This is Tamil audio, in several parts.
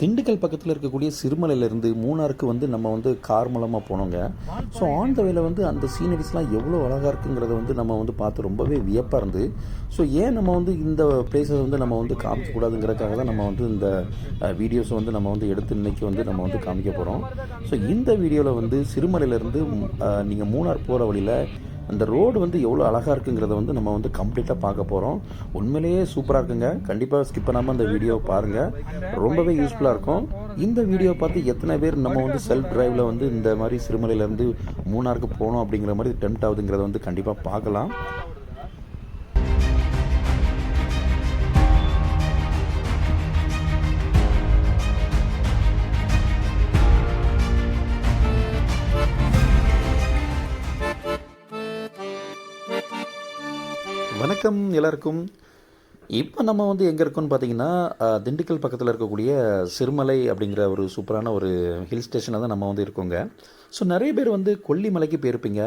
திண்டுக்கல் பக்கத்தில் இருக்கக்கூடிய சிறுமலையிலேருந்து மூணாருக்கு வந்து நம்ம வந்து கார் மூலமாக போனோங்க. ஸோ ஆன் த வேல வந்து அந்த சீனரிஸ்லாம் எவ்வளோ அழகாக இருக்குங்கிறத வந்து நம்ம வந்து பார்த்து ரொம்பவே வியப்பாக இருந்து ஸோ ஏன் நம்ம வந்து இந்த பிளேஸை வந்து நம்ம வந்து காமிக்கக்கூடாதுங்கிறதுக்காக தான் நம்ம வந்து இந்த வீடியோஸை வந்து நம்ம வந்து எடுத்து இன்னைக்கு வந்து நம்ம வந்து காமிக்க போகிறோம் ஸோ இந்த வீடியோவில் வந்து சிறுமலையிலேருந்து நீங்கள் மூணார் போகிற வழியில் அந்த ரோடு வந்து எவ்வளோ அழகாக இருக்குங்கிறத வந்து நம்ம வந்து கம்ப்ளீட்டாக பார்க்க போகிறோம் உண்மையிலேயே சூப்பராக இருக்குங்க. கண்டிப்பாக ஸ்கிப் பண்ணாமல் அந்த வீடியோவை பாருங்கள் ரொம்பவே யூஸ்ஃபுல்லாக இருக்கும். இந்த வீடியோ பார்த்து எத்தனை பேர் நம்ம வந்து செல்ஃப் ட்ரைவில் வந்து இந்த மாதிரி சிறுமலையிலேருந்து மூணாருக்கு போகணும் அப்படிங்கிற மாதிரி டெம்ட் ஆகுதுங்கிறத வந்து கண்டிப்பாக பார்க்கலாம். வணக்கம் எல்லாருக்கும் இப்போ நம்ம வந்து எங்கே இருக்கோம்னு பார்த்தீங்கன்னா திண்டுக்கல் பக்கத்தில் இருக்கக்கூடிய சிறுமலை அப்படிங்கிற ஒரு சூப்பரான ஒரு ஹில் ஸ்டேஷனில் தான் நம்ம வந்து இருக்கோங்க. ஸோ நிறைய பேர் வந்து கொல்லிமலைக்கு போயிருப்பீங்க.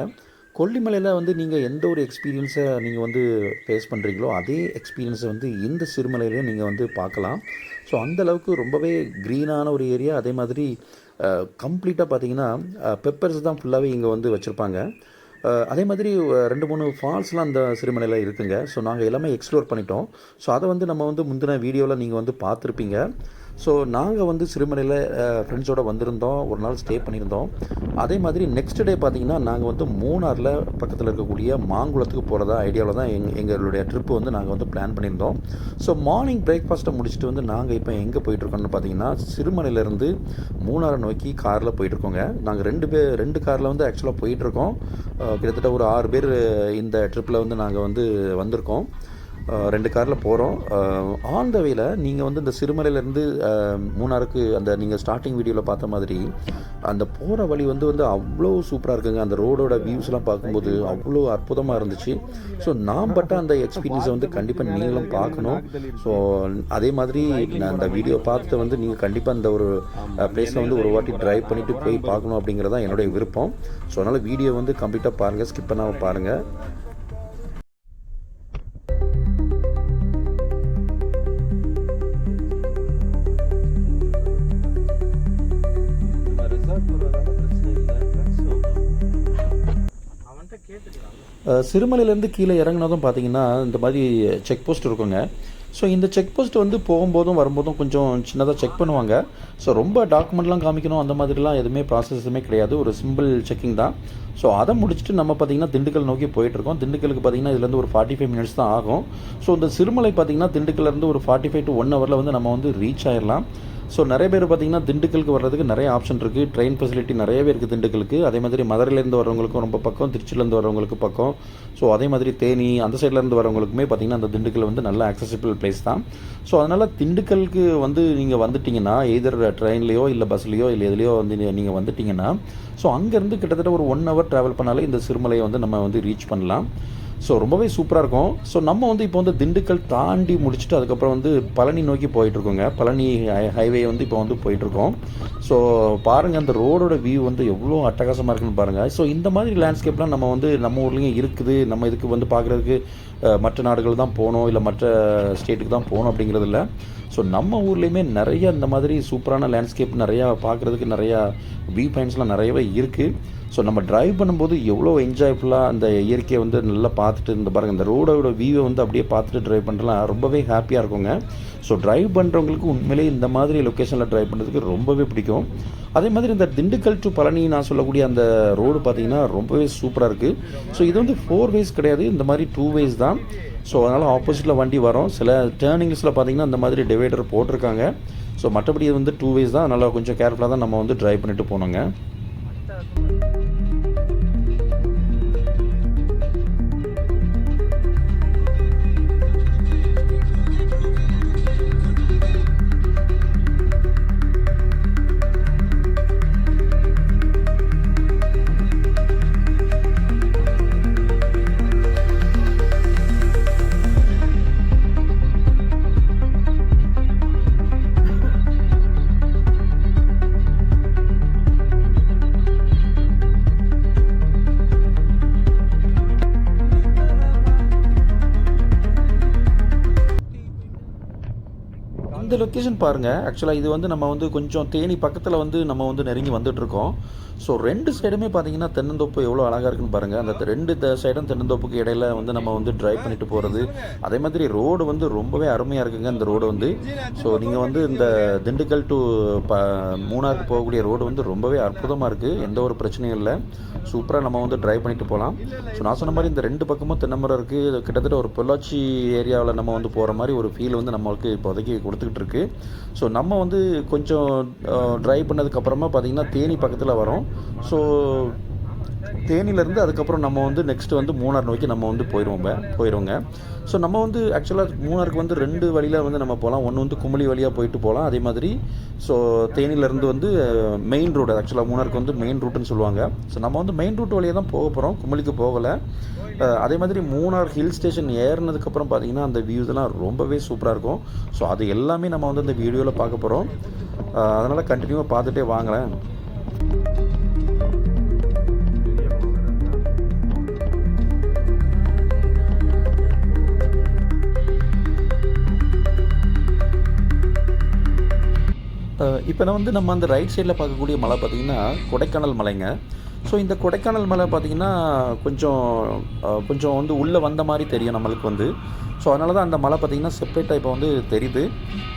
கொல்லிமலையில் வந்து நீங்கள் எந்த ஒரு எக்ஸ்பீரியன்ஸை நீங்கள் வந்து ஃபேஸ் பண்ணுறீங்களோ அதே எக்ஸ்பீரியன்ஸை வந்து இந்த சிறுமலையிலையும் நீங்கள் வந்து பார்க்கலாம். ஸோ அந்தளவுக்கு ரொம்பவே க்ரீனான ஒரு ஏரியா அதே மாதிரி கம்ப்ளீட்டாக பார்த்தீங்கன்னா பெப்பர்ஸ் தான் ஃபுல்லாகவே இங்கே வந்து வச்சுருப்பாங்க. அதே மாதிரி ரெண்டு மூணு ஃபால்ஸ்லாம் அந்த சிறுமலையில் இருக்குங்க. ஸோ நாங்கள் எல்லாமே எக்ஸ்ப்ளோர் பண்ணிட்டோம். ஸோ அதை வந்து நம்ம வந்து முந்தின வீடியோவில் நீங்கள் வந்து பார்த்துருப்பீங்க. ஸோ நாங்கள் வந்து சிறுமலையில் ஃப்ரெண்ட்ஸோடு வந்திருந்தோம். ஒரு நாள் ஸ்டே பண்ணியிருந்தோம். அதே மாதிரி நெக்ஸ்ட் டே பார்த்தீங்கன்னா நாங்கள் வந்து மூணாரில் பக்கத்தில் இருக்கக்கூடிய மாங்குளத்துக்கு போகிறதா ஐடியாவில் தான் எங் எங்களுடைய ட்ரிப்பு வந்து நாங்கள் வந்து பிளான் பண்ணியிருந்தோம். ஸோ மார்னிங் பிரேக்ஃபாஸ்ட்டை முடிச்சுட்டு வந்து நாங்கள் இப்போ எங்கே போயிட்டுருக்கோம்னு பார்த்தீங்கன்னா சிறுமலையிலேருந்து மூணாரை நோக்கி காரில் போயிட்டுருக்கோங்க. நாங்கள் ரெண்டு பேர் ரெண்டு காரில் வந்து ஆக்சுவலாக போயிட்டுருக்கோம். கிட்டத்தட்ட ஒரு ஆறு பேர் இந்த ட்ரிப்பில் வந்து நாங்கள் வந்து வந்திருக்கோம். ரெண்டு காரில் போகிறோம் ஆன் த வேல நீங்கள் வந்து இந்த சிறுமலையிலேருந்து மூணாருக்கு அந்த நீங்கள் ஸ்டார்டிங் வீடியோவில் பார்த்த மாதிரி அந்த போகிற வழி வந்து வந்து அவ்வளோ சூப்பராக இருக்குங்க. அந்த ரோடோட வியூஸ்லாம் பார்க்கும்போது அவ்வளோ அற்புதமாக இருந்துச்சு. ஸோ நான் பட்ட அந்த எக்ஸ்பீரியன்ஸை வந்து கண்டிப்பாக நீங்களும் பார்க்கணும். ஸோ அதே மாதிரி நான் அந்த வீடியோ பார்த்துட்டு வந்து நீங்கள் கண்டிப்பாக அந்த ஒரு பிளேஸில் வந்து ஒரு வாட்டி ட்ரைவ் பண்ணிவிட்டு போய் பார்க்கணும் அப்படிங்கிறது தான் என்னுடைய விருப்பம். ஸோ அதனால் வீடியோ வந்து கம்ப்ளீட்டாக பாருங்கள் ஸ்கிப் பண்ணாமல் பாருங்கள் சிறுமலையிலேருந்து கீழே இறங்குனதும் பார்த்தீங்கன்னா இந்த மாதிரி செக் போஸ்ட் இருக்குங்க. ஸோ இந்த செக் போஸ்ட் வந்து போகும்போதும் வரும்போதும் கொஞ்சம் சின்னதாக செக் பண்ணுவாங்க. ஸோ ரொம்ப டாக்குமெண்ட்லாம் காமிக்கணும் அந்த மாதிரிலாம் எதுவுமே ப்ராசஸ் எதுவுமே கிடையாது. ஒரு சிம்பிள் செக்கிங் தான். ஸோ அதை முடிச்சுட்டு நம்ம பார்த்தீங்கன்னா திண்டுக்கல் நோக்கி போயிட்டுருக்கோம் திண்டுக்கலுக்கு பார்த்தீங்கன்னா இதுலேருந்து ஒரு ஃபார்ட்டி ஃபைவ் மினிட்ஸ் தான் ஆகும். ஸோ இந்த சிறுமலை பார்த்திங்கன்னா திண்டுக்கல்லேருந்து ஒரு ஃபார்ட்டி ஃபைவ் டு ஒன் ஹவரில் வந்து நம்ம வந்து ரீச் ஆயிடலாம் ஸோ நிறைய பேர் பார்த்தீங்கன்னா திண்டுக்கலுக்கு வர்றதுக்கு நிறைய ஆப்ஷன் இருக்குது ட்ரெயின் ஃபெசிலிட்டி நிறையவே இருக்குது திண்டுக்கலுக்கு. அதே மாதிரி மதுரையிலேருந்து வரவங்களுக்கும் ரொம்ப பக்கம் திருச்சியிலேருந்து வரவங்களுக்கு பக்கம். ஸோ அதே மாதிரி தேனி அந்த சைட்லேருந்து வரவங்களுக்குமே பார்த்திங்கன்னா அந்த திண்டுக்கல் வந்து நல்ல accessible பிளேஸ் தான். ஸோ அதனால் திண்டுக்கலுக்கு வந்து நீங்கள் வந்துட்டிங்கன்னா எய்தர் ட்ரெயின்லேயோ இல்லை பஸ்லேயோ இல்லை எதுலேயோ வந்து நீங்கள் வந்துட்டிங்கன்னா ஸோ அங்கேருந்து கிட்டத்தட்ட ஒரு ஒன் ஹவர் ட்ராவல் பண்ணாலே இந்த சிறுமலையை வந்து நம்ம வந்து ரீச் பண்ணலாம். ஸோ ரொம்பவே சூப்பராக இருக்கும். ஸோ நம்ம வந்து இப்போ வந்து திண்டுக்கல் தாண்டி முடிச்சுட்டு அதுக்கப்புறம் வந்து பழனி நோக்கி போயிட்டுருக்கோங்க. பழனி ஹைவே வந்து இப்போ வந்து போயிட்டுருக்கோம். ஸோ பாருங்கள் அந்த ரோடோட வியூ வந்து எவ்வளோ அட்டகாசமாக இருக்குன்னு பாருங்கள் ஸோ இந்த மாதிரி லேண்ட்ஸ்கேப்லாம் நம்ம வந்து நம்ம ஊர்லேயும் இருக்குது. நம்ம இதுக்கு வந்து பார்க்குறதுக்கு மற்ற நாடுகள் தான் போகணும் இல்லை மற்ற ஸ்டேட்டுக்கு தான் போகணும் அப்படிங்கிறது இல்லை. ஸோ நம்ம ஊர்லேயுமே நிறைய இந்த மாதிரி சூப்பரான லேண்ட்ஸ்கேப் நிறையா பார்க்குறதுக்கு நிறையா வியூ பாயிண்ட்ஸ்லாம் நிறையவே இருக்குது ஸோ நம்ம டிரைவ் பண்ணும்போது எவ்வளோ என்ஜாய்ஃபுல்லாக அந்த இயற்கையை வந்து நல்லா பார்த்துட்டு இந்த பாருங்கள் இந்த ரோடோட வியூவை வந்து அப்படியே பார்த்துட்டு டிரைவ் பண்ணுறலாம் ரொம்பவே ஹாப்பியாக இருக்குங்க. ஸோ டிரைவ் பண்ணுறவங்களுக்கு உண்மையிலேயே இந்த மாதிரி லொக்கேஷனில் டிரைவ் பண்ணுறதுக்கு ரொம்பவே பிடிக்கும். அதே மாதிரி இந்த திண்டுக்கல் டு பழனி நான் சொல்லக்கூடிய அந்த ரோடு பார்த்திங்கன்னா ரொம்பவே சூப்பராக இருக்குது ஸோ இது வந்து ஃபோர் வேஸ் கிடையாது. இந்த மாதிரி டூ வேஸ் தான். ஸோ அதனால் ஆப்போசிட்டில் வண்டி வரும். சில டேர்னிங்ஸில் பார்த்தீங்கன்னா அந்த மாதிரி டிவைடர் போட்டிருக்காங்க. ஸோ மற்றபடி இது வந்து டூ வேஸ் தான். அதனால் கொஞ்சம் கேர்ஃபுல்லாக தான் நம்ம வந்து டிரைவ் பண்ணிட்டு போனோங்க லொக்கேஷன் பாருங்கள் ஆக்சுவலாக இது வந்து நம்ம வந்து கொஞ்சம் தேனி பக்கத்தில் வந்து நம்ம வந்து நெருங்கி வந்துட்டுருக்கோம். ஸோ ரெண்டு சைடுமே பார்த்தீங்கன்னா தென்னந்தோப்பு எவ்வளோ அழகாக இருக்குன்னு பாருங்கள் அந்த ரெண்டு த சைடும் தென்னந்தோப்புக்கு இடையில வந்து நம்ம வந்து ட்ரைவ் பண்ணிட்டு போகிறது அதே மாதிரி ரோடு வந்து ரொம்பவே அருமையாக இருக்குங்க இந்த ரோடு வந்து. ஸோ நீங்கள் வந்து இந்த திண்டுக்கல் டு ப மூணாருக்கு போகக்கூடிய ரோடு வந்து ரொம்பவே அற்புதமாக இருக்குது எந்த ஒரு பிரச்சனையும் இல்லை. சூப்பராக நம்ம வந்து ட்ரைவ் பண்ணிட்டு போகலாம் ஸோ நான் சொன்ன மாதிரி இந்த ரெண்டு பக்கமும் தென்னமரம் இருக்குது கிட்டத்தட்ட ஒரு பொள்ளாச்சி ஏரியாவில் நம்ம வந்து போகிற மாதிரி ஒரு ஃபீல் வந்து நம்மளுக்கு இப்போதைக்கு கொடுத்துக்கிட்டு இருக்கு. ஸோ நம்ம வந்து கொஞ்சம் ட்ரைவ் பண்ணதுக்கப்புறமா பார்த்திங்கன்னா தேனி பக்கத்தில் வரோம். ஸோ தேனியிலேருந்து அதுக்கப்புறம் நம்ம வந்து நெக்ஸ்ட்டு வந்து மூணார் நோக்கி நம்ம வந்து போயிடுவோம் போயிடுவோங்க ஸோ நம்ம வந்து ஆக்சுவலாக மூணாருக்கு வந்து ரெண்டு வழியில் வந்து நம்ம போகலாம். ஒன்று வந்து குமளி வழியாக போயிட்டு போகலாம். அதே மாதிரி ஸோ தேனியிலேருந்து வந்து மெயின் ரோடு ஆக்சுவலாக மூணாருக்கு வந்து மெயின் ரூட்டுன்னு சொல்லுவாங்க. ஸோ நம்ம வந்து மெயின் ரூட் வழியாக தான் போக போகிறோம் குமளிக்கு போகலை. அதே மாதிரி மூணார் ஹில் ஸ்டேஷன் ஏறினதுக்கப்புறம் பார்த்தீங்கன்னா அந்த வியூஸ்லாம் ரொம்பவே சூப்பராக இருக்கும். ஸோ அது எல்லாமே நம்ம வந்து இந்த வீடியோவில் பார்க்க போகிறோம் அதனால் கண்டினியூவாக பார்த்துட்டே வாங்கலை இப்போ நான் வந்து நம்ம அந்த ரைட் சைடில் பார்க்கக்கூடிய மலை பார்த்திங்கன்னா கொடைக்கானல் மலைங்க. ஸோ இந்த கொடைக்கானல் மலை பார்த்திங்கன்னா கொஞ்சம் கொஞ்சம் வந்து உள்ளே வந்த மாதிரி தெரியும் நம்மளுக்கு வந்து. ஸோ அதனால தான் அந்த மலை பார்த்திங்கன்னா செப்பரேட்டாக இப்போ வந்து தெரியுது.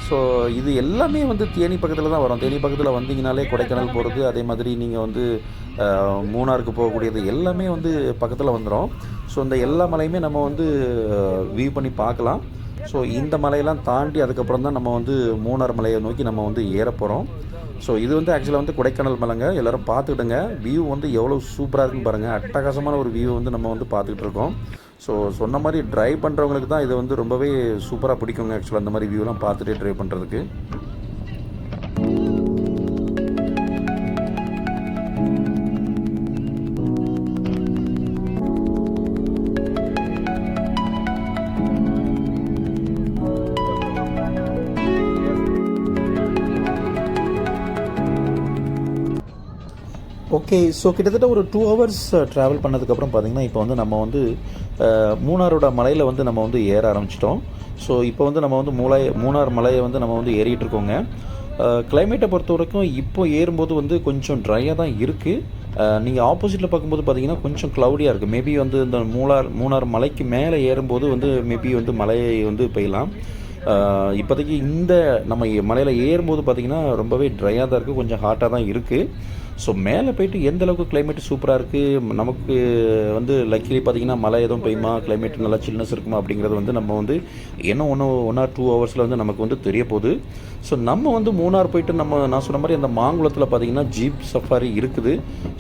ஸோ இது எல்லாமே வந்து தேனி பக்கத்தில் தான் வரும். தேனி பக்கத்தில் வந்தீங்கனாலே கொடைக்கானல் போகிறது அதே மாதிரி நீங்கள் வந்து மூணாருக்கு போகக்கூடியது எல்லாமே வந்து பக்கத்தில் வந்துடும் ஸோ இந்த எல்லா மலையுமே நம்ம வந்து வியூ பண்ணி பார்க்கலாம். ஸோ இந்த மலையெல்லாம் தாண்டி அதுக்கப்புறம் தான் நம்ம வந்து மூணார் மலையை நோக்கி நம்ம வந்து ஏற போகிறோம் ஸோ இது வந்து ஆக்சுவலாக வந்து கொடைக்கானல் மலைங்க. எல்லோரும் பார்த்துக்கிடுங்க. வியூ வந்து எவ்வளோ சூப்பராக இருக்குன்னு பாருங்கள் அட்டகாசமான ஒரு வியூ வந்து நம்ம வந்து பார்த்துக்கிட்டு இருக்கோம். ஸோ சொன்ன மாதிரி ட்ரைவ் பண்ணுறவங்களுக்கு தான் இது வந்து ரொம்பவே சூப்பராக பிடிக்குங்க ஆக்சுவலாக அந்த மாதிரி வியூலாம் பார்த்துட்டே ட்ரைவ் பண்ணுறதுக்கு ஓகே ஸோ கிட்டத்தட்ட ஒரு டூ ஹவர்ஸ் ட்ராவல் பண்ணதுக்கப்புறம் பார்த்தீங்கன்னா இப்போ வந்து நம்ம வந்து uh, மூணாரோட மலையில் வந்து நம்ம வந்து ஏற ஆரம்பிச்சிட்டோம். ஸோ இப்போ வந்து நம்ம வந்து மூளை மூணார் மலையை வந்து நம்ம வந்து ஏறிட்டு இருக்கோங்க. Uh, கிளைமேட்டை பொறுத்த வரைக்கும் இப்போ ஏறும்போது வந்து கொஞ்சம் ட்ரையாக தான் இருக்குது uh, நீங்கள் ஆப்போசிட்டில் பார்க்கும்போது பார்த்தீங்கன்னா கொஞ்சம் க்ளவுடியாக இருக்குது மேபி வந்து இந்த மூணார் மூணார் மலைக்கு மேலே ஏறும்போது வந்து மேபி வந்து மலையை வந்து பெய்யலாம். இப்போதைக்கு இந்த நம்ம மலையில் ஏறும்போது பார்த்திங்கன்னா ரொம்பவே ட்ரையாக தான் இருக்குது கொஞ்சம் ஹாட்டாக தான் இருக்குது ஸோ மேலே போயிட்டு எந்த அளவுக்கு கிளைமேட் சூப்பராக இருக்குது நமக்கு வந்து லக்கிலி பார்த்தீங்கன்னா மழை எதுவும் பெய்யுமா? கிளைமேட் நல்லா சில்னஸ் இருக்குமா? அப்படிங்கிறது வந்து நம்ம வந்து இன்னும் ஒன்று ஒன் ஆர் டூ ஹவர்ஸில் வந்து நமக்கு வந்து தெரிய போகுது. ஸோ நம்ம வந்து மூணார் போயிட்டு நம்ம நான் சொன்ன மாதிரி அந்த மாங்குளத்தில் பார்த்தீங்கன்னா ஜீப் சஃபாரி இருக்குது.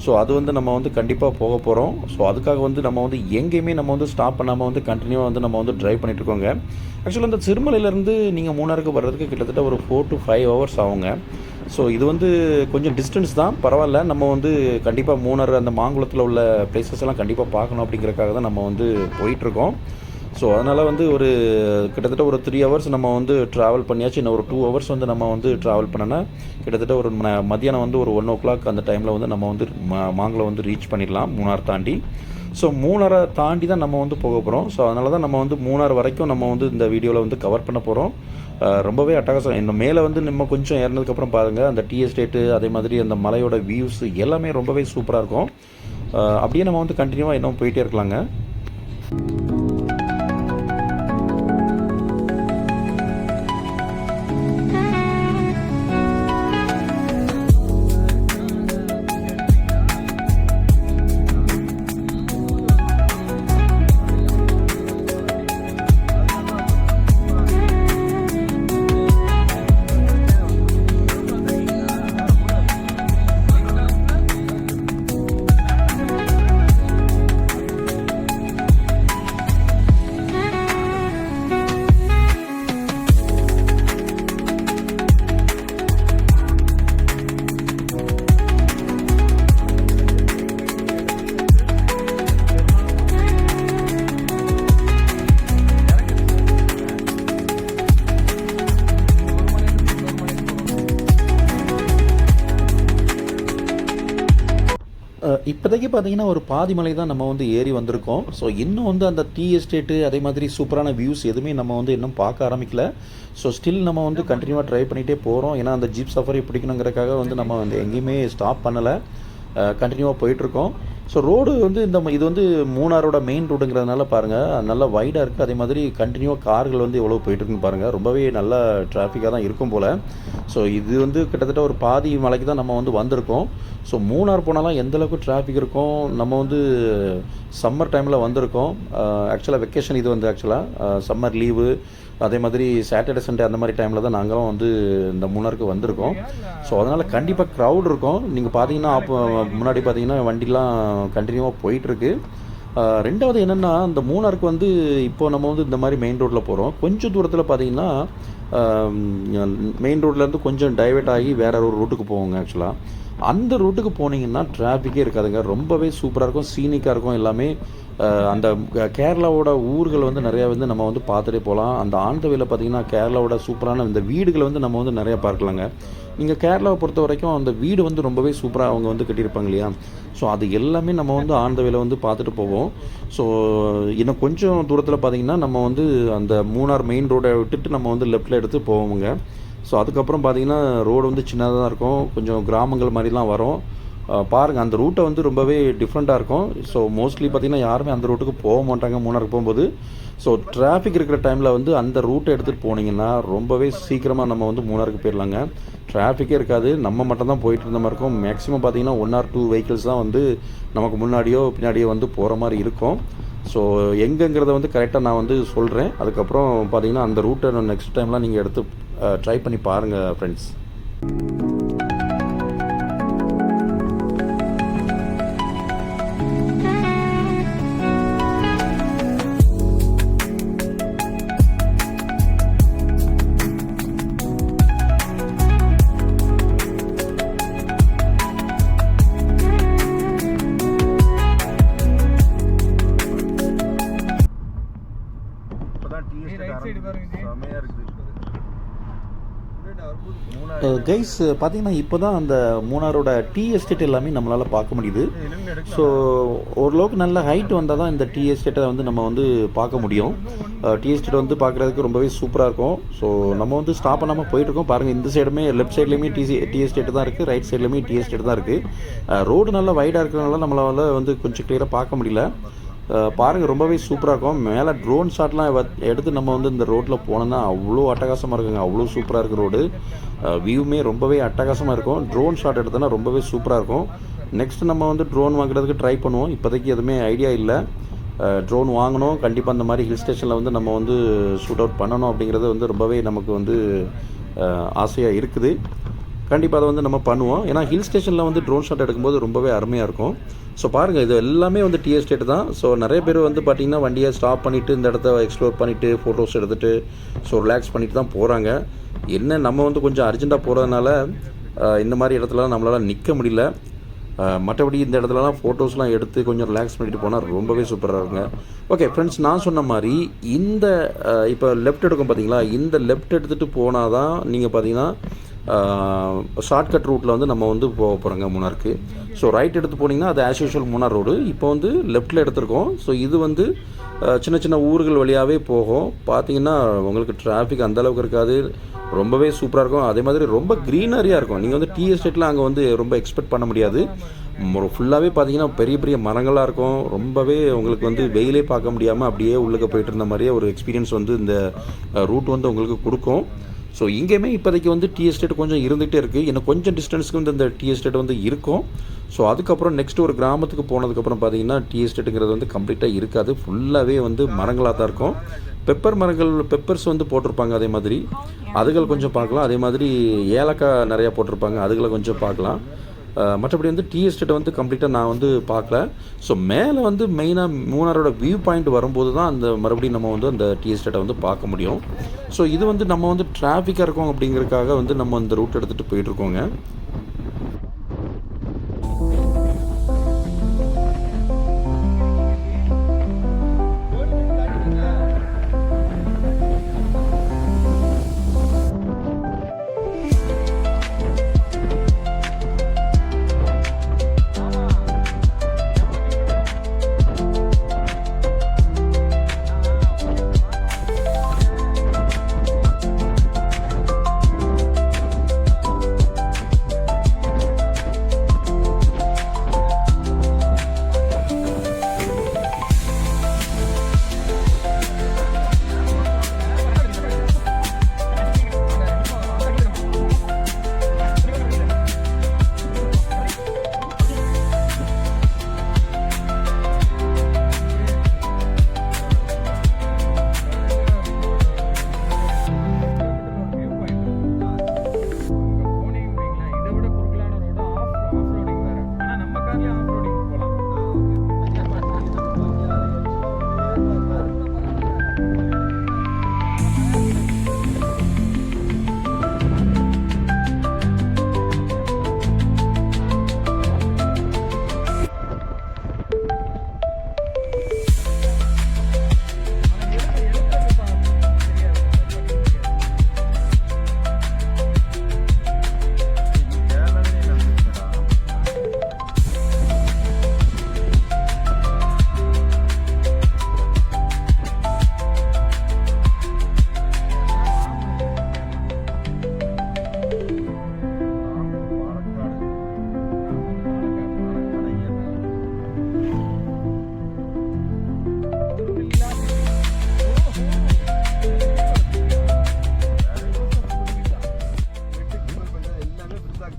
ஸோ அது வந்து நம்ம வந்து கண்டிப்பாக போக போகிறோம் ஸோ அதுக்காக வந்து நம்ம வந்து எங்கேயுமே நம்ம வந்து ஸ்டாப் பண்ணாமல் வந்து கண்டினியூவாக வந்து நம்ம வந்து ட்ரைவ் பண்ணிட்டு இருக்கோங்க. ஆக்சுவலாக இந்த சிறுமலையிலேருந்து நீங்கள் மூணாருக்கு வர்றதுக்கு கிட்டத்தட்ட ஒரு ஃபோர் டு ஃபைவ் ஹவர்ஸ் ஆகுங்க. ஸோ இது வந்து கொஞ்சம் டிஸ்டன்ஸ் தான். பரவாயில்ல. நம்ம வந்து கண்டிப்பாக மூணர் அந்த மாங்குளத்தில் உள்ள பிளேசஸ் எல்லாம் கண்டிப்பாக பார்க்கணும் அப்படிங்கிறக்காக தான் நம்ம வந்து போயிட்டுருக்கோம். ஸோ அதனால் வந்து ஒரு கிட்டத்தட்ட ஒரு த்ரீ ஹவர்ஸ் நம்ம வந்து ட்ராவல் பண்ணியாச்சு. இன்னும் ஒரு டூ ஹவர்ஸ் வந்து நம்ம வந்து ட்ராவல் பண்ணனா கிட்டத்தட்ட ஒரு ம- மத்தியானம் வந்து ஒரு ஒன் ஓ கிளாக் அந்த டைமில் வந்து நம்ம வந்து மா- மாங்குளம் வந்து ரீச் பண்ணிடலாம் மூணார் தாண்டி. ஸோ மூணாரை தாண்டி தான் நம்ம வந்து போக போகிறோம் ஸோ அதனால தான் நம்ம வந்து மூணார் வரைக்கும் நம்ம வந்து இந்த வீடியோவில் வந்து கவர் பண்ண போகிறோம் ரொம்பவே அட்டகாசம். இன்னும் மேலே வந்து நம்ம கொஞ்சம் ஏறினதுக்கப்புறம் பாருங்கள் அந்த டீ எஸ்டேட்டு அதே மாதிரி அந்த மலையோட வியூஸ் எல்லாமே ரொம்பவே சூப்பராக இருக்கும். அப்படியே நம்ம வந்து கண்டினியூவாக இன்னும் போயிட்டே இருக்கலாங்க. இப்போதைக்கு பார்த்தீங்கன்னா ஒரு பாதி மலை தான் நம்ம வந்து ஏறி வந்திருக்கோம். ஸோ இன்னும் வந்து அந்த டீ எஸ்டேட்டு அதே மாதிரி சூப்பரான வியூஸ் எதுவுமே நம்ம வந்து இன்னும் பார்க்க ஆரம்பிக்கல. ஸோ ஸ்டில் நம்ம வந்து கண்டினியூவாக ட்ரை பண்ணிகிட்டே போகிறோம் ஏன்னா அந்த ஜீப் சஃபரி பிடிக்கணுங்கிறக்காக வந்து நம்ம வந்து எங்கேயுமே ஸ்டாப் பண்ணலை. கண்டினியூவாக போயிட்டுருக்கோம் ஸோ ரோடு வந்து இந்த ம- இது வந்து மூணாரோட மெயின் ரோடுங்கிறதுனால பாருங்கள் நல்லா வைடாக இருக்குது அதே மாதிரி கண்டினியூவாக கார்கள் வந்து எவ்வளோ போயிட்டுருக்குன்னு பாருங்கள் ரொம்பவே நல்ல டிராஃபிக்காக தான் இருக்கும் போல். ஸோ இது வந்து கிட்டத்தட்ட ஒரு பாதி மலைக்கு தான் நம்ம வந்து வந்திருக்கோம். ஸோ மூணார் போனாலும் எந்தளவுக்கு டிராஃபிக் இருக்கும்? நம்ம வந்து சம்மர் டைமில் வந்திருக்கோம். ஆக்சுவலாக வெக்கேஷன் இது வந்து ஆக்சுவலாக சம்மர் லீவு அதே மாதிரி சாட்டர்டே சண்டே அந்த மாதிரி டைமில் தான் நாங்களும் வந்து இந்த மூணாருக்கு வந்திருக்கோம். ஸோ அதனால் கண்டிப்பாக க்ரௌட் இருக்கும். நீங்கள் பார்த்தீங்கன்னா அப்போ முன்னாடி பார்த்தீங்கன்னா வண்டிலாம் கண்டினியூவாக போயிட்டுருக்கு. ரெண்டாவது என்னென்னா இந்த மூணாருக்கு வந்து இப்போ நம்ம வந்து இந்த மாதிரி மெயின் ரோட்டில் போகிறோம் கொஞ்சம் தூரத்தில் பார்த்தீங்கன்னா மெயின் ரோட்லேருந்து கொஞ்சம் டைவெர்ட் ஆகி வேற ஒரு ரூட்டுக்கு போவோங்க ஆக்சுவலாக அந்த ரூட்டுக்கு போனீங்கன்னா டிராஃபிக்கே இருக்காதுங்க. ரொம்பவே சூப்பராக இருக்கும் சீனிக்காக இருக்கும் எல்லாமே. அந்த கேரளாவோட ஊர்கள் வந்து நிறையா வந்து நம்ம வந்து பார்த்துட்டே போகலாம். அந்த ஆந்தவையில் பார்த்தீங்கன்னா கேரளாவோட சூப்பரான இந்த வீடுகளை வந்து நம்ம வந்து நிறையா பார்க்கலாங்க. நீங்கள் கேரளாவை பொறுத்த வரைக்கும் அந்த வீடு வந்து ரொம்பவே சூப்பராக அவங்க வந்து கட்டியிருப்பாங்க இல்லையா? ஸோ அது எல்லாமே நம்ம வந்து ஆந்தவையில் வந்து பார்த்துட்டு போவோம். ஸோ இன்னும் கொஞ்சம் தூரத்தில் பார்த்தீங்கன்னா நம்ம வந்து அந்த மூணார் மெயின் ரோடை விட்டுட்டு நம்ம வந்து லெஃப்டில் எடுத்து போவோங்க ஸோ அதுக்கப்புறம் பார்த்தீங்கன்னா ரோடு வந்து சின்னதாக தான் இருக்கும். கொஞ்சம் கிராமங்கள் மாதிரிலாம் வரும். பாருங்கள் அந்த ரூட்டை வந்து ரொம்பவே டிஃப்ரெண்ட்டாக இருக்கும். ஸோ மோஸ்ட்லி பார்த்தீங்கன்னா யாருமே அந்த ரூட்டுக்கு போக மாட்டாங்க மூணாருக்கு போகும்போது. ஸோ டிராஃபிக் இருக்கிற டைமில் வந்து அந்த ரூட்டை எடுத்துகிட்டு போனீங்கன்னா ரொம்பவே சீக்கிரமாக நம்ம வந்து மூணாருக்கு போயிடலாங்க டிராஃபிக்கே இருக்காது. நம்ம மட்டும் தான் போயிட்டு இருந்த மாதிரி இருக்கும். மேக்ஸிமம் பார்த்தீங்கன்னா ஒன் ஆர் டூ வெஹிக்கிள்ஸ் தான் வந்து நமக்கு முன்னாடியோ பின்னாடியோ வந்து போகிற மாதிரி இருக்கும். ஸோ எங்கங்கிறத வந்து கரெக்டாக நான் வந்து சொல்கிறேன் அதுக்கப்புறம் பார்த்தீங்கன்னா அந்த ரூட்டை நெக்ஸ்ட் டைம்லாம் நீங்கள் எடுத்து ட்ரை பண்ணி பாருங்கள் ஃப்ரெண்ட்ஸ் கைஸ் பார்த்தீங்கன்னா இப்போ தான் அந்த மூணாரோட டீ எஸ்டேட் எல்லாமே நம்மளால் பார்க்க முடியுது. ஸோ ஓரளவுக்கு நல்ல ஹைட் வந்தால் தான் இந்த டீ எஸ்டேட்டை வந்து நம்ம வந்து பார்க்க முடியும். Uh, டீ எஸ்டேட் வந்து பார்க்குறதுக்கு ரொம்பவே சூப்பராக இருக்கும். ஸோ நம்ம வந்து ஸ்டாப் பண்ணாமல் போயிட்டுருக்கோம். பாருங்கள் இந்த சைடுமே லெஃப்ட் சைட்லேயுமே டி டீ எஸ்டேட் தான் இருக்குது ரைட் சைட்லேயுமே டீ எஸ்டேட் தான் இருக்குது ரோடு uh, நல்லா வைடாக இருக்கிறனால நம்மளால் வந்து கொஞ்சம் கிளியராக பார்க்க முடியல. பாருங்கள் ரொம்பவே சூப்பராக இருக்கும். மேலே ட்ரோன் ஷாட்லாம் எடுத்து நம்ம வந்து இந்த ரோட்டில் போனோம்னா அவ்வளோ அட்டகாசமாக இருக்குங்க. அவ்வளோ சூப்பராக இருக்கு ரோடு வியூமே ரொம்பவே அட்டகாசமாக இருக்கும். ட்ரோன் ஷாட் எடுத்தோன்னா ரொம்பவே சூப்பராக இருக்கும். நெக்ஸ்ட் நம்ம வந்து ட்ரோன் வாங்குறதுக்கு ட்ரை பண்ணுவோம். இப்போதைக்கு எதுவுமே ஐடியா இல்லை. ட்ரோன் வாங்கணும். கண்டிப்பாக அந்த மாதிரி ஹில் ஸ்டேஷனில் வந்து நம்ம வந்து ஷூட் அவுட் பண்ணணும் அப்படிங்கிறது வந்து ரொம்பவே நமக்கு வந்து ஆசையாக இருக்குது. கண்டிப்பாக அதை வந்து நம்ம பண்ணுவோம். ஏன்னா ஹில் ஸ்டேஷனில் வந்து ட்ரோன் ஷாட் எடுக்கும்போது ரொம்பவே அருமையாக இருக்கும். ஸோ பாருங்கள் இது எல்லாமே வந்து டி எஸ்டேட் தான். ஸோ நிறைய பேர் வந்து பார்த்திங்கன்னா வண்டியை ஸ்டாப் பண்ணிவிட்டு இந்த இடத்த எக்ஸ்ப்ளோர் பண்ணிவிட்டு ஃபோட்டோஸ் எடுத்துகிட்டு ஸோ ரிலாக்ஸ் பண்ணிட்டு தான் போகிறாங்க என்ன நம்ம வந்து கொஞ்சம் அர்ஜெண்ட்டாக போகிறதுனால இந்த மாதிரி இடத்துலலாம் நம்மளால் நிற்க முடியல. மற்றபடி இந்த இடத்துலலாம் ஃபோட்டோஸ்லாம் எடுத்து கொஞ்சம் ரிலாக்ஸ் பண்ணிட்டு போனால் ரொம்பவே சூப்பராக இருக்குங்க. ஓகே ஃப்ரெண்ட்ஸ் நான் சொன்ன மாதிரி இந்த இப்போ லெஃப்ட் எடுக்கும் பார்த்தீங்களா இந்த லெஃப்ட் எடுத்துகிட்டு போனால் தான் நீங்கள் பார்த்தீங்கன்னா ஷார்ட்கட் ரூட்டில் வந்து நம்ம வந்து போக போகிறோங்க மூணாருக்கு. ஸோ ரைட் எடுத்து போனீங்கன்னா அது ஆஸ் யூஷுவல் மூணார் ரோடு இப்போ வந்து லெஃப்ட்டில் எடுத்திருக்கோம். ஸோ இது வந்து சின்ன சின்ன ஊர்கள் வழியாகவே போகும். பார்த்தீங்கன்னா உங்களுக்கு டிராஃபிக் அந்தளவுக்கு இருக்காது. ரொம்பவே சூப்பராக இருக்கும். அதே மாதிரி ரொம்ப க்ரீனரியாக இருக்கும். நீங்கள் வந்து டீ எஸ்டேட்டில் அங்கே வந்து ரொம்ப எக்ஸ்பெக்ட் பண்ண முடியாது. ஃபுல்லாகவே பார்த்தீங்கன்னா பெரிய பெரிய மரங்களாக இருக்கும். ரொம்பவே உங்களுக்கு வந்து வெயிலே பார்க்க முடியாமல் அப்படியே உள்ளுக்க போயிட்டு இருந்த மாதிரியே ஒரு எக்ஸ்பீரியன்ஸ் வந்து இந்த ரூட் வந்து உங்களுக்கு கொடுக்கும். ஸோ இங்கேயுமே இப்போதைக்கு வந்து டீ எஸ்டேட் கொஞ்சம் இருந்துகிட்டே இருக்குது இன்னும் கொஞ்சம் டிஸ்டன்ஸ்க்கு வந்து இந்த டீ எஸ்டேட் வந்து இருக்கும். ஸோ அதுக்கப்புறம் நெக்ஸ்ட் ஒரு கிராமத்துக்கு போனதுக்கப்புறம் பார்த்தீங்கன்னா டீ எஸ்டேட்டுங்கிறது வந்து கம்ப்ளீட்டாக இருக்காது. ஃபுல்லாகவே வந்து மரங்களாக தான் இருக்கும். பெப்பர் மரங்கள் பெப்பர்ஸ் வந்து போட்டிருப்பாங்க அதே மாதிரி. அதுகள் கொஞ்சம் பார்க்கலாம். அதே மாதிரி ஏலக்காய் நிறையா போட்டிருப்பாங்க. அதுகளை கொஞ்சம் பார்க்கலாம். மற்றபடி வந்து டீ எஸ்டேட்டை வந்து கம்ப்ளீட்டாக நான் வந்து பார்க்கல. ஸோ மேலே வந்து மெயினாக மூணாரோட வியூ பாயிண்ட் வரும்போது தான் அந்த மறுபடியும் நம்ம வந்து அந்த டீ எஸ்டேட்டை வந்து பார்க்க முடியும். ஸோ இது வந்து நம்ம வந்து டிராஃபிக்காக இருக்கும் அப்படிங்கிறதுக்காக வந்து நம்ம அந்த ரூட் எடுத்துகிட்டு போயிட்டுருக்கோங்க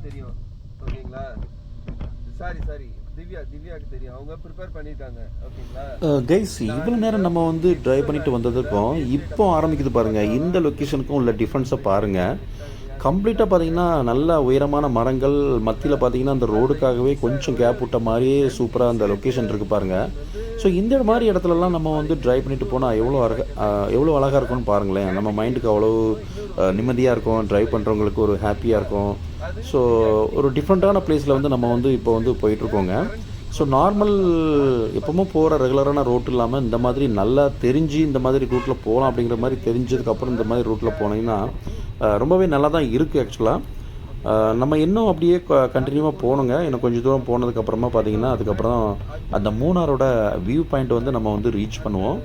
தெரியும். ஓகேங்களா? Sorry sorry. திவ்யா திவ்யாக்கு தெரியும். அவங்க ப்ரிப்பேர் பண்ணியிருக்காங்க. ஓகேங்களா? கைஸ் இவ்வளோ நேரம் நம்ம வந்து ட்ரைவ் பண்ணிட்டு வந்ததுக்கும் இப்போ ஆரம்பிக்குது பாருங்கள் இந்த லொக்கேஷனுக்கும் உள்ள டிஃப்ரென்ஸை பாருங்கள் கம்ப்ளீட்டாக பார்த்தீங்கன்னா நல்ல உயரமான மரங்கள் மத்தியில் பார்த்தீங்கன்னா அந்த ரோடுக்காகவே கொஞ்சம் கேப் விட்ட மாதிரியே சூப்பராக அந்த லொக்கேஷன் இருக்குது பாருங்கள் ஸோ இந்த மாதிரி இடத்துலலாம் நம்ம வந்து ட்ரைவ் பண்ணிட்டு போனால் எவ்வளோ அழகாக எவ்வளோ அழகாக இருக்கும்னு பாருங்களேன். நம்ம மைண்டுக்கு அவ்வளோ நிம்மதியாக இருக்கும் ட்ரைவ் பண்ணுறவங்களுக்கு ஒரு ஹாப்பியாக இருக்கும். ஸோ ஒரு டிஃப்ரெண்ட்டான பிளேஸில் வந்து நம்ம வந்து இப்போ வந்து போயிட்டுருக்கோங்க. ஸோ நார்மல் எப்பவும் போகிற ரெகுலரான ரோட் இல்லாமல் இந்த மாதிரி நல்லா தெரிஞ்சு இந்த மாதிரி ரூட்டில் போகலாம் அப்படிங்கிற மாதிரி தெரிஞ்சதுக்கப்புறம் இந்த மாதிரி ரூட்டில் போனீங்கன்னா ரொம்பவே நல்லா தான் இருக்குது ஆக்சுவலாக நம்ம இன்னும் அப்படியே கண்டினியூவாக போகணுங்க இன்னும் கொஞ்சம் தூரம் போனதுக்கப்புறமா பார்த்தீங்கன்னா அதுக்கப்புறம் அந்த மூணாரோட வியூ பாயிண்ட் வந்து நம்ம வந்து ரீச் பண்ணுவோம்.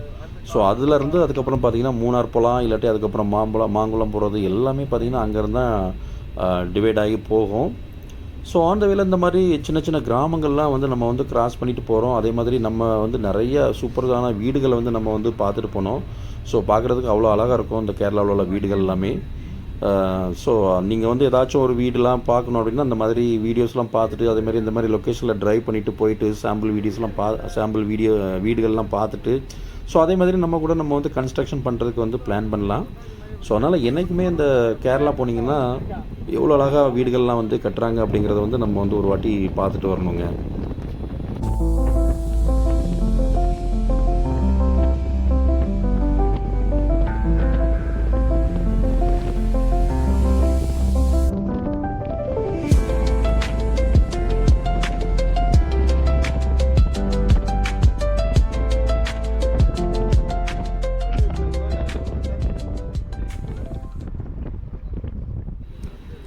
ஸோ அதுலேருந்து அதுக்கப்புறம் பார்த்தீங்கன்னா மூணார் போகலாம் இல்லாட்டி அதுக்கப்புறம் மாம்பழம் மாங்குளம் போகிறது எல்லாமே பார்த்தீங்கன்னா அங்கேருந்து தான் டிவைட் ஆகி போகும். ஸோ ஆன் த வேல இந்த மாதிரி சின்ன சின்ன கிராமங்கள்லாம் வந்து நம்ம வந்து கிராஸ் பண்ணிட்டு போகிறோம் அதே மாதிரி நம்ம வந்து நிறைய சூப்பரான வீடுகளை வந்து நம்ம வந்து பார்த்துட்டு போனோம். ஸோ பார்க்குறதுக்கு அவ்வளோ அழகாக இருக்கும் இந்த கேரளாவில் உள்ள வீடுகள் எல்லாமே. ஸோ நீங்கள் வந்து ஏதாச்சும் ஒரு வீடுலாம் பார்க்கணும் அப்படின்னா அந்த மாதிரி வீடியோஸ்லாம் பார்த்துட்டு அதே மாதிரி இந்த மாதிரி லொக்கேஷனில் ட்ரைவ் பண்ணிட்டு போயிட்டு சாம்பிள் வீடியோஸ்லாம் பா சாம்பிள் வீடியோ வீடுகள்லாம் பார்த்துட்டு ஸோ அதே மாதிரி நம்ம கூட நம்ம வந்து கன்ஸ்ட்ரக்ஷன் பண்ணுறதுக்கு வந்து பிளான் பண்ணலாம். ஸோ அதனால் என்றைக்குமே இந்த கேரளா போனீங்கன்னா எவ்வளோ அழகாக வீடுகள்லாம் வந்து கட்டுறாங்க அப்படிங்கிறத வந்து நம்ம வந்து ஒரு வாட்டி பார்த்துட்டு வரணுங்க.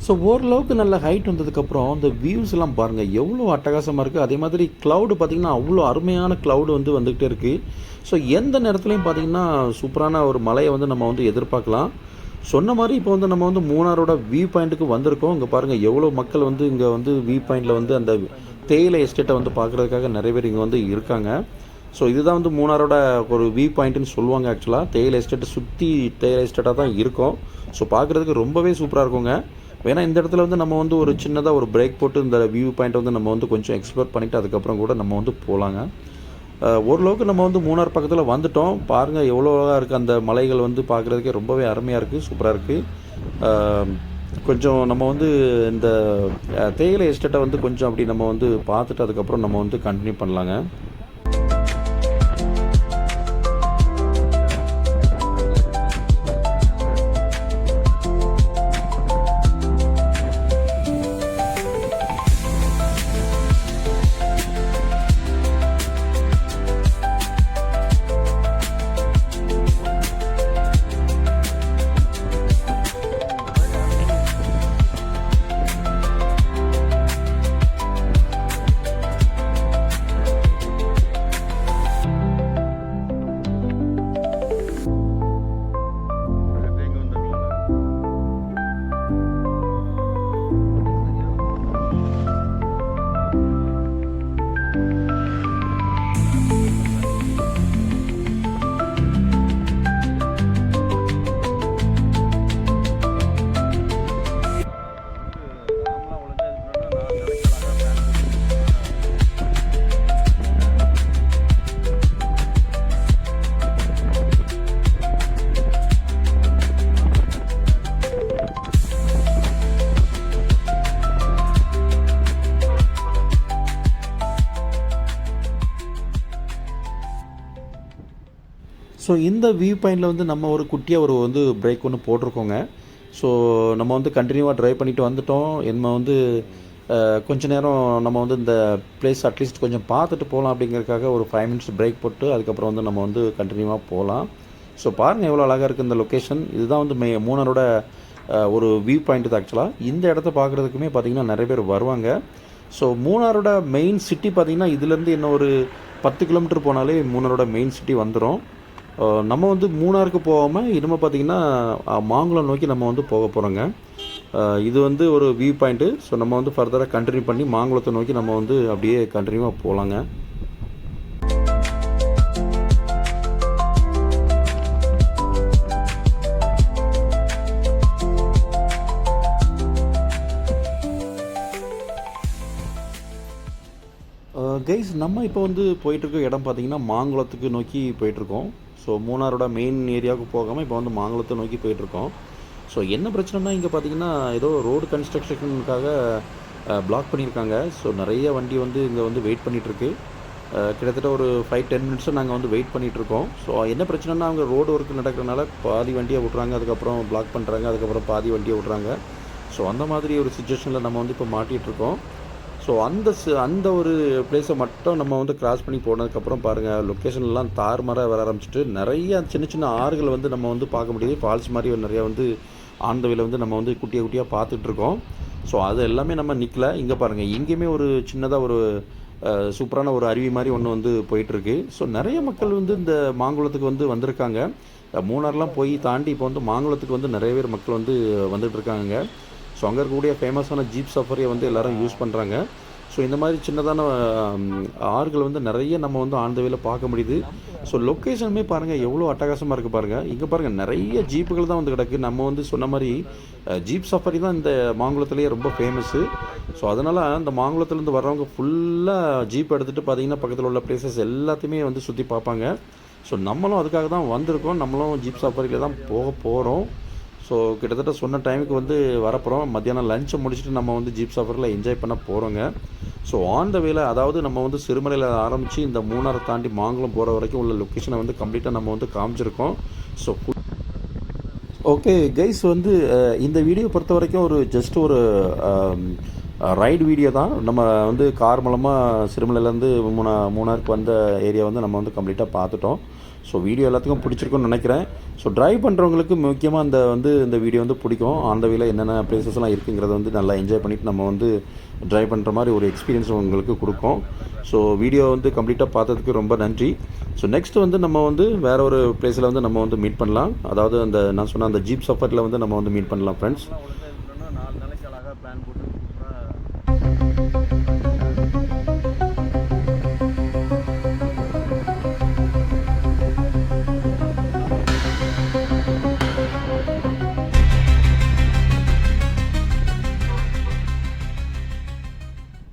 ஸோ ஓரளவுக்கு நல்ல ஹைட் வந்ததுக்கப்புறம் இந்த வியூஸ் எல்லாம் பாருங்கள் எவ்வளோ அட்டகாசமாக இருக்குது அதே மாதிரி க்ளவுடு பார்த்திங்கன்னா அவ்வளோ அருமையான க்ளவுடு வந்து வந்துக்கிட்டே இருக்குது ஸோ எந்த நேரத்துலையும் பார்த்திங்கன்னா சூப்பரான ஒரு மலையை வந்து நம்ம வந்து எதிர்பார்க்கலாம். சொன்ன மாதிரி இப்போ வந்து நம்ம வந்து மூணாரோட வியூ பாயிண்ட்டுக்கு வந்திருக்கோம். இங்கே பாருங்கள் எவ்வளோ மக்கள் வந்து இங்கே வந்து வியூ பாயிண்டில் வந்து அந்த தேயிலை எஸ்டேட்டை வந்து பார்க்குறதுக்காக நிறைய பேர் இங்கே வந்து இருக்காங்க. ஸோ இதுதான் வந்து மூணாரோட ஒரு வியூ பாயிண்ட்டுன்னு சொல்லுவாங்க ஆக்சுவலாக தேயிலை எஸ்டேட்டை சுற்றி தேயிலை எஸ்டேட்டாக தான் இருக்கும். ஸோ பார்க்குறதுக்கு ரொம்பவே சூப்பராக இருக்குங்க. வேணா இந்த இடத்துல வந்து நம்ம வந்து ஒரு சின்னதாக ஒரு பிரேக் போட்டு இந்த வியூ பாயிண்ட் வந்து நம்ம வந்து கொஞ்சம் எக்ஸ்ப்ளோர் பண்ணிவிட்டு அதுக்கப்புறம் கூட நம்ம வந்து போகலாங்க ஓரளவுக்கு நம்ம வந்து மூணார் பக்கத்தில் வந்துட்டோம். பாருங்கள் எவ்வளோ அழகாக இருக்குது அந்த மலைகள் வந்து பார்க்குறதுக்கே ரொம்பவே அருமையாக இருக்குது சூப்பராக இருக்குது கொஞ்சம் நம்ம வந்து இந்த தேயிலை எஸ்டேட்டை வந்து கொஞ்சம் அப்படி நம்ம வந்து பார்த்துட்டு அதுக்கப்புறம் நம்ம வந்து கண்டினியூ பண்ணலாங்க. ஸோ இந்த வியூ பாயிண்டில் வந்து நம்ம ஒரு குட்டியாக ஒரு வந்து பிரேக் ஒன்று போட்டிருக்கோங்க. ஸோ நம்ம வந்து கண்டினியூவாக ட்ரைவ் பண்ணிட்டு வந்துட்டோம். நம்ம வந்து கொஞ்ச நேரம் நம்ம வந்து இந்த பிளேஸ் அட்லீஸ்ட் கொஞ்சம் பார்த்துட்டு போகலாம் அப்படிங்கிறதுக்காக ஒரு ஃபைவ் மினிட்ஸ் பிரேக் போட்டு அதுக்கப்புறம் வந்து நம்ம வந்து கண்டினியூவாக போகலாம் ஸோ பாருங்கள் எவ்வளோ அழகாக இருக்குது இந்த லொக்கேஷன் இதுதான் வந்து மே மூணரோட ஒரு வியூ பாயிண்ட் இது ஆக்சுவலாக இந்த இடத்த பார்க்குறதுக்குமே பார்த்திங்கன்னா நிறைய பேர் வருவாங்க. ஸோ மூணாரோட மெயின் சிட்டி பார்த்திங்கன்னா இதுலேருந்து இன்னும் ஒரு பத்து கிலோமீட்டர் போனாலே மூணாரோட மெயின் சிட்டி வந்துடும் நம்ம வந்து மூணாருக்கு போகாமல் இனிமேல் பார்த்தீங்கன்னா மாங்குளம் நோக்கி நம்ம வந்து போக போகிறோங்க இது வந்து ஒரு வியூ பாயிண்ட்டு ஸோ நம்ம வந்து ஃபர்தராக கண்டினியூ பண்ணி மாங்குளத்தை நோக்கி நம்ம வந்து அப்படியே கண்டினியூவாக போகலாங்க கைஸ் நம்ம இப்போ வந்து போயிட்டுருக்க இடம் பார்த்தீங்கன்னா மாங்குளத்துக்கு நோக்கி போயிட்டுருக்கோம் ஸோ மூணாரோட மெயின் ஏரியாவுக்கு போகாமல் இப்போ வந்து மாங்குளத்தை நோக்கி போயிட்டுருக்கோம். ஸோ என்ன பிரச்சனைனா இங்கே பார்த்தீங்கன்னா ஏதோ ரோடு கன்ஸ்ட்ரக்ஷனுக்காக பிளாக் பண்ணியிருக்காங்க. ஸோ நிறைய வண்டி வந்து இங்கே வந்து வெயிட் பண்ணிகிட்ருக்கு கிட்டத்தட்ட ஒரு ஃபைவ் டென் மினிட்ஸும் நாங்கள் வந்து வெயிட் பண்ணிகிட்ருக்கோம் ஸோ என்ன பிரச்சனைனா அவங்க ரோடு ஒர்க் நடக்கிறனால பாதி வண்டியை விட்றாங்க அதுக்கப்புறம் பிளாக் பண்ணுறாங்க அதுக்கப்புறம் பாதி வண்டியை விட்றாங்க ஸோ அந்த மாதிரி ஒரு சுச்சுவேஷனில் நம்ம வந்து இப்போ மாட்டிகிட்டு இருக்கோம் ஸோ அந்த அந்த ஒரு பிளேஸை மட்டும் நம்ம வந்து கிராஸ் பண்ணி போனதுக்கப்புறம் பாருங்கள் லொக்கேஷன்லாம் தாறுமாறாக வர ஆரம்பிச்சிட்டு நிறைய சின்ன சின்ன ஆறுகள் வந்து நம்ம வந்து பார்க்க முடியுது. ஃபால்ஸ் மாதிரி நிறையா வந்து ஆண்டவையில் வந்து நம்ம வந்து குட்டியாக குட்டியாக பார்த்துட்டு இருக்கோம். ஸோ அது எல்லாமே நம்ம நிற்கல இங்கே பாருங்கள் இங்கேயுமே ஒரு சின்னதாக ஒரு சூப்பரான ஒரு அருவி மாதிரி ஒன்று வந்து போயிட்டுருக்கு. ஸோ நிறைய மக்கள் வந்து இந்த மாங்குளத்துக்கு வந்து வந்திருக்காங்க. மூணார்லாம் போய் தாண்டி இப்போ வந்து மாங்குளத்துக்கு வந்து நிறைய பேர் மக்கள் வந்து வந்துட்டுருக்காங்க இருக்காங்க. ஸோ அங்கே இருக்கக்கூடிய ஃபேமஸான ஜீப் சஃபரியை வந்து எல்லாரும் யூஸ் பண்ணுறாங்க ஸோ இந்த மாதிரி சின்னதான ஆறுகள் வந்து நிறைய நம்ம வந்து ஆண்டவையில் பார்க்க முடியுது. ஸோ லொக்கேஷனுமே பாருங்கள் எவ்வளோ அட்டகாசமாக இருக்குது பாருங்கள் இங்கே பாருங்கள் நிறைய ஜீப்புகள் தான் வந்து கிடக்கு. நம்ம வந்து சொன்ன மாதிரி ஜீப் சஃபரி தான் இந்த மாங்குளத்துலேயே ரொம்ப ஃபேமஸ்ஸு ஸோ அதனால் அந்த மாங்குளத்துலேருந்து வர்றவங்க ஃபுல்லாக ஜீப் எடுத்துகிட்டு பார்த்தீங்கன்னா பக்கத்தில் உள்ள பிளேசஸ் எல்லாத்தையுமே வந்து சுற்றி பார்ப்பாங்க. ஸோ நம்மளும் அதுக்காக தான் வந்திருக்கோம். நம்மளும் ஜீப் சஃபரியில் தான் போக போகிறோம் ஸோ கிட்டத்தட்ட சொன்ன டைமுக்கு வந்து வரப்போகிறோம் மத்தியானம் லஞ்சை முடிச்சுட்டு நம்ம வந்து ஜீப் சஃபரில் என்ஜாய் பண்ண போகிறோங்க ஸோ ஆன் த வேல அதாவது நம்ம வந்து சிறுமலையில் ஆரம்பித்து இந்த மூணாரை தாண்டி மாங்குளம் போகிற வரைக்கும் உள்ள லொக்கேஷனை வந்து கம்ப்ளீட்டாக நம்ம வந்து காமிச்சிருக்கோம். ஸோ ஓகே கைஸ் வந்து இந்த வீடியோ பொறுத்த வரைக்கும் ஒரு ஜஸ்ட் ஒரு ரைடு வீடியோ தான். நம்ம வந்து கார் மூலமாக சிறுமலையிலேருந்து மூணா மூணாருக்கு வந்த ஏரியா வந்து நம்ம வந்து கம்ப்ளீட்டாக பார்த்துட்டோம். ஸோ வீடியோ எல்லாத்துக்கும் பிடிச்சிருக்குன்னு நினைக்கிறேன். ஸோ ட்ரைவ் பண்ணுறவங்களுக்கு முக்கியமாக அந்த வந்து இந்த வீடியோ வந்து பிடிக்கும். ஆன் த என்னென்ன பிளேசஸ்லாம் இருக்குங்கிறத வந்து நல்லா என்ஜாய் பண்ணிட்டு நம்ம வந்து ட்ரைவ் பண்ணுற மாதிரி ஒரு எக்ஸ்பீரியன்ஸ் உங்களுக்கு கொடுக்கும். ஸோ வீடியோ வந்து கம்ப்ளீட்டாக பார்த்ததுக்கு ரொம்ப நன்றி. ஸோ நெக்ஸ்ட் வந்து நம்ம வந்து வேற ஒரு பிளேஸில் வந்து நம்ம வந்து மீட் பண்ணலாம். அதாவது அந்த நான் சொன்ன அந்த ஜீப் சஃபரில் வந்து நம்ம வந்து மீட் பண்ணலாம் ஃப்ரெண்ட்ஸ்